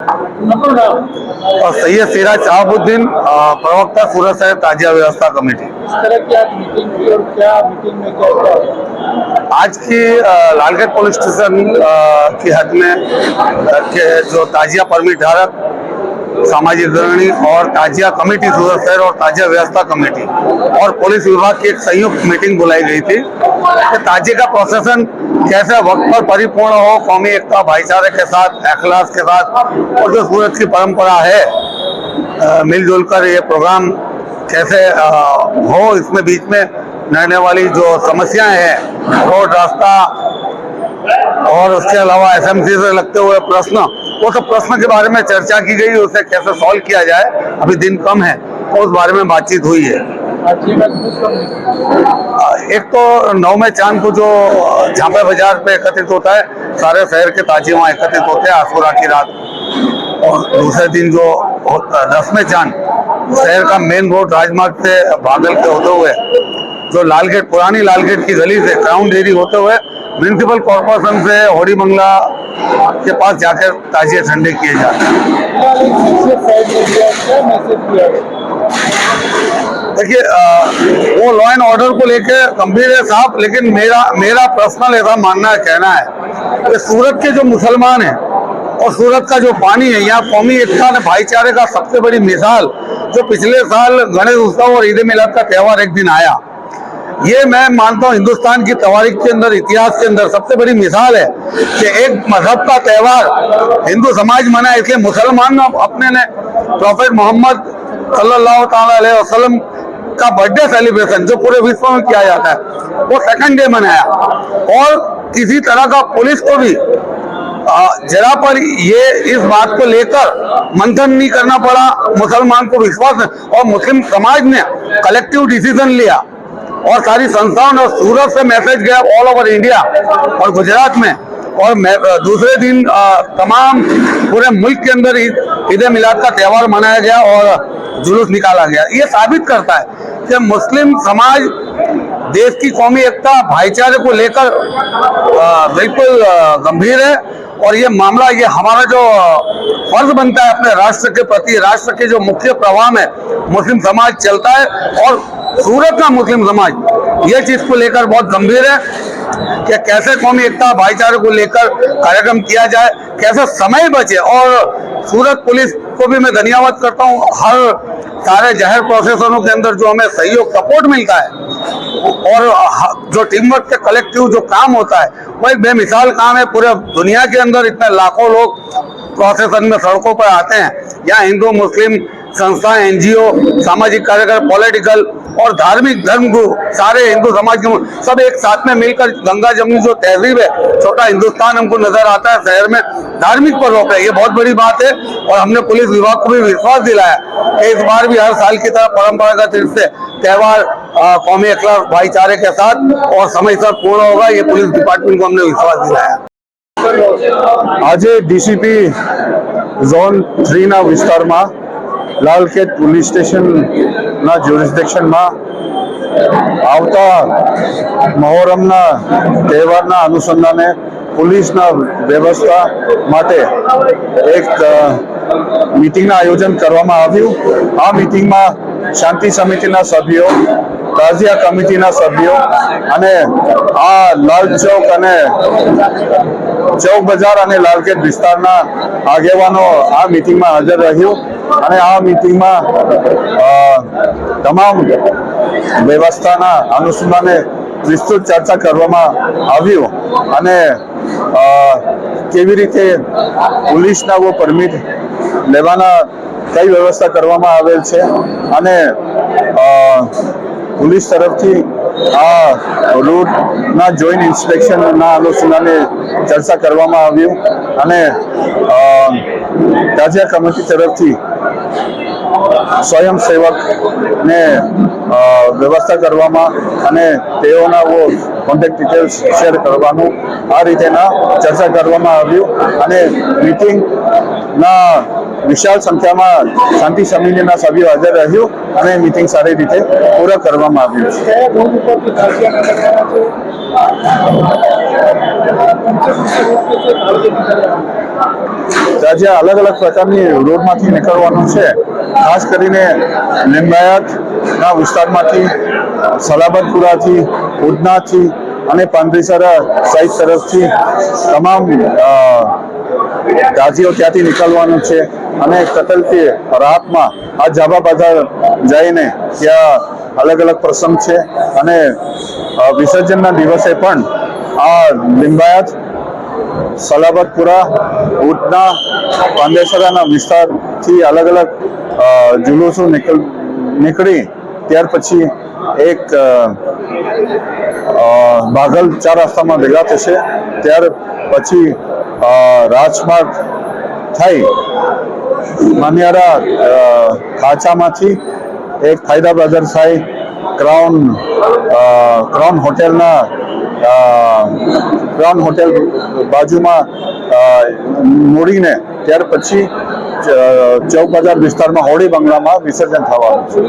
सैयद सिराज शहाबुद्दीन प्रवक्ता सूरत शहर ताजिया व्यवस्था कमेटी। आज मीटिंग की क्या मीटिंग में क्या क्या आज की लालगढ़ पुलिस स्टेशन की हद में के जो ताजिया परमिट धारक सामाजिक अग्रणी और ताजिया कमेटी सूरत शहर और ताजिया व्यवस्था कमेटी और पुलिस विभाग की एक संयुक्त मीटिंग बुलाई गई थी। कि ताजिया का प्रोसेसन कैसे वक्त पर परिपूर्ण हो कौमी एकता भाईचारे के साथ अखलास के साथ और जो सूरत की परंपरा है मिलजुल कर ये प्रोग्राम कैसे अ, हो इसमें बीच में रहने वाली जो समस्याएँ हैं रोड रास्ता और उसके अलावा एसएमसी से लगते हुए प्रश्न वो सब प्रश्न के बारे में चर्चा की गई उसे कैसे सॉल्व किया जाए अभी दिन कम है तो उस बारे में बातचीत हुई है। एक तो नौ में चाँद को जो झांपे बाज़ार पे एकत्रित होता है, सारे शहर के ताजी वहाँ एकत्रित होते हैं आसुरा की रात। और दूसरे दिन जो दस में चाँद, शहर का मेन रोड राजमार्ग से बादल के होते हुए, जो लालगेट पुरानी लालगेट की गली से क्राउन डेयरी होते हुए, म्यूनसिपल कॉरपोरेशन से होड़ी बंगला के पास जाकर ताजिए ठंडे किए जाते है। देखिए वो लॉ एंड ऑर्डर को लेकर गंभीर है साहब, लेकिन मेरा मेरा पर्सनल ऐसा मानना है, कहना है कि सूरत के जो मुसलमान हैं और सूरत का जो पानी है, यहाँ कौमी एकता और भाईचारे का सबसे बड़ी मिसाल जो पिछले साल गणेश उत्सव और ईद मिलाद का त्यौहार एक दिन आया, ये मैं मानता हूँ हिंदुस्तान की तवारीख के अंदर, इतिहास के अंदर सबसे बड़ी मिसाल है कि एक मज़हब का त्यौहार हिंदू समाज मनाए इसलिए मुसलमान अपने ने प्रॉफेट मोहम्मद सल्लल्लाहु अलैहि वसल्लम का बर्थडे सेलिब्रेशन जो पूरे विश्व में किया जाता है, वो सेकंड डे मनाया। और किसी तरह का पुलिस को भी जरा पर ये इस बात को लेकर मंथन नहीं करना पड़ा। मुसलमान को विश्वास और मुस्लिम समाज ने कलेक्टिव डिसीज़न लिया और सारी संस्थाओं ने सूरत से मैसेज गया ऑल ओवर इंडिया और गुजरात में। और दूसरे दिन तमाम पूरे मुल्क के अंदर ईद मिलाद का त्यौहार मनाया गया और जुलूस निकाला गया। ये साबित करता है कि मुस्लिम समाज, देश की कौमी एकता, भाईचारे को लेकर बिल्कुल गंभीर है और ये मामला, ये हमारा जो फ़र्ज़ बनता है अपने राष्ट्र के प्रति, राष्ट्र के जो मुख्य प्रवाह में मुस्लिम समाज चलता है और सूरत का मुस्लिम समाज, ये चीज़ को लेकर बहुत गंभीर है। कि कैसे कौमी एकता भाईचारे को लेकर कार्यक्रम किया जाए, कैसे समय बचे। और सूरत पुलिस को भी मैं धन्यवाद करता हूँ। हर सारे ज़ाहिर प्रोसेसरों के अंदर जो हमें सहयोग, सपोर्ट मिलता है, और जो टीम वर्क के कलेक्टिव जो काम होता है वो एक बेमिसाल काम है। पूरे दुनिया के अंदर इतने लाखों लोग प्रोसेसन में सड़कों पर आते हैं। यहाँ हिंदू, मुस्लिम संस्था एनजीओ, सामाजिक कार्यकर पॉलिटिकल और धार्मिक धर्म गुरु सारे हिंदू समाज के लोग सब एक साथ में मिलकर गंगा जमुनी जो तहजीब है छोटा हिंदुस्तान हमको नजर आता है शहर में धार्मिक पर्वों पे ये बहुत बड़ी बात है और हमने पुलिस विभाग को भी विश्वास दिलाया कि इस बार भी हर साल की तरह परंपरागत रूप से त्यौहार अ, कौमी अखलाक भाईचारे के साथ और समय सर पूर्ण होगा ये पुलिस डिपार्टमेंट को हमने विश्वास दिलाया આજે ડીસીપી ઝોન થ્રીના વિસ્તારમાં લાલકેટ પોલીસ સ્ટેશનના જ્યુરિસ્ડિક્શનમાં આવતા મહોરમના તહેવારના અનુસંધાને પોલીસના વ્યવસ્થા માટે એક મીટિંગના આયોજન કરવામાં આવ્યું. આ મીટિંગમાં શાંતિ સમિતિના સભ્યો, તાજિયા કમિટીના સભ્યો અને આ લાલ ચોક અને ચોક બજાર અને લાલકેટ વિસ્તારના આગેવાનો આ મિટિંગમાં હાજર રહ્યું અને આ મિટિંગમાં તમામ વ્યવસ્થાના અનુસંધાને વિસ્તૃત ચર્ચા કરવામાં આવ્યું અને કેવી રીતે પોલીસના પરમિટ લેવાના કઈ વ્યવસ્થા કરવામાં આવેલ છે અને પોલીસ તરફથી આ રૂટના જોઈન્ટ ઇન્સ્પેક્શનના અનુસંધાને ચર્ચા કરવામાં આવ્યું અને તાજિયા કમિટી તરફથી સ્વયંસેવકને વ્યવસ્થા કરવામાં અને તેઓના કોન્ટેક્ટ ડિટેલ્સ શેર કરવાનું આ રીતેના ચર્ચા કરવામાં આવ્યું અને મિટિંગના વિશાળ સંખ્યામાં શાંતિ સમિતિના સભ્યો હાજર રહ્યું અને મિટિંગ સારી રીતે પૂરા કરવામાં આવ્યું જ્યાં અલગ અલગ પ્રકારની રોડમાંથી નીકળવાનું છે. ખાસ કરીને લિંબાયતના વિસ્તારમાંથી સલાબતપુરાથી ઉડનાથી અને પાંડરીસરા સાઈડ તરફથી તમામ ગાજીઓ ત્યાંથી નીકળવાનું છે અને કતલથી રાતમાં આ જાબા બજાર જઈને ત્યાં અલગ અલગ પ્રસંગ છે અને વિસર્જનના દિવસે પણ આ લિંબાયત, સલાબતપુરા, ઉટના પાંડેસરાના વિસ્તારથી અલગ અલગ જુલુસો નીકળ, નીકળી ત્યાર પછી એક અ, ચાર રસ્તામાં ભેગા થશે. ત્યાર પછી રાજમાર્ગ થઈ માન્યારા ખાચામાંથી એક ફાયદા બ્રધર થાય ક્રાઉન ક્રાઉન હોટેલના ક્રાઉન હોટેલ બાજુમાં મૂડીને ત્યાર પછી ચૌક બજાર વિસ્તારમાં હોળી બંગલામાં વિસર્જન થવાનું છે.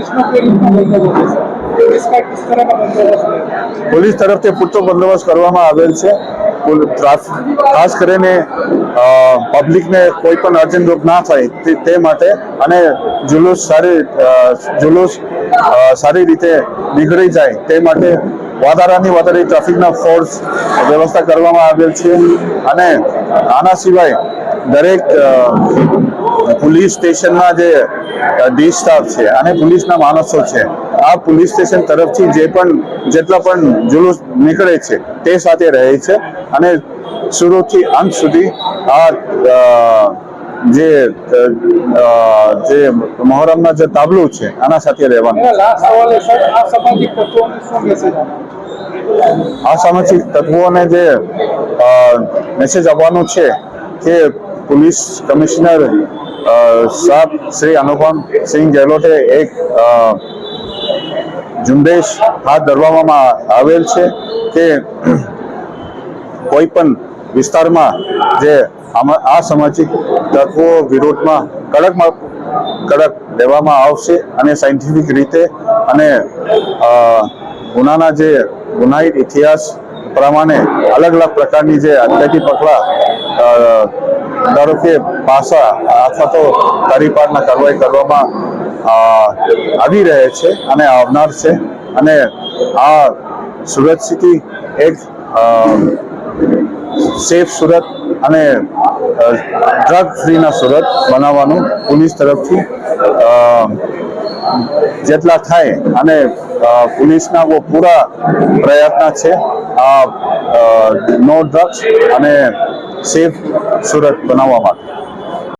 પોલીસ તરફથી પૂરતો બંદોબસ્ત કરવામાં આવેલ છે. ખાસ કરીને પબ્લિકને કોઈ પણ અર્જનરૂપ ના થાય તે માટે અને જુલુસ સારી જુલુસ સારી રીતે નીકળી જાય તે માટે વધારાની વધારે ટ્રાફિકના ફોર્સ વ્યવસ્થા કરવામાં આવેલ છે. અને આના સિવાય દરેક પોલીસ સ્ટેશનમાં જે ડી સ્ટાફ છે અને પોલીસના માણસો છે આ પોલીસ સ્ટેશન તરફથી જે પણ જેટલા પણ જુલુસ નીકળે છે તે સાથે રહે છે અને શરૂથી અંત સુધી આ જે જે મોહરમના જે તાબલું છે આના સાથે રહેવાનું આ સામાજિક તત્વોને જે મેસેજ આપવાનો છે કે પોલીસ કમિશનર સાહેબ શ્રી અનુપમ સિંહ ગેહલોતે એક ઝુંબેશ હાથ ધરવામાં આવેલ છે કે કોઈ પણ વિસ્તારમાં જે આ સામાજિક તત્વો વિરોધમાં કડકમાં કડક લેવામાં આવશે અને સાયન્ટિફિક રીતે અને ગુનાના જે ગુનાહિત ઇતિહાસ પ્રમાણે અલગ અલગ પ્રકારની જે અત્યારથી પકડા ધારો કે પાસા અથવા તો કારીપાટના કાર્યવાહી કરવામાં આવી રહે છે અને આવનાર છે. અને આ સુરત સિટી એક સેફ સુરત અને ડ્રગ ફ્રીના સુરત બનાવવાનું પોલીસ તરફથી જેટલા થાય અને પોલીસના બહુ પૂરા પ્રયત્ન છે આ નો ડ્રગ્સ અને સેફ સુરત બનાવવા માટે.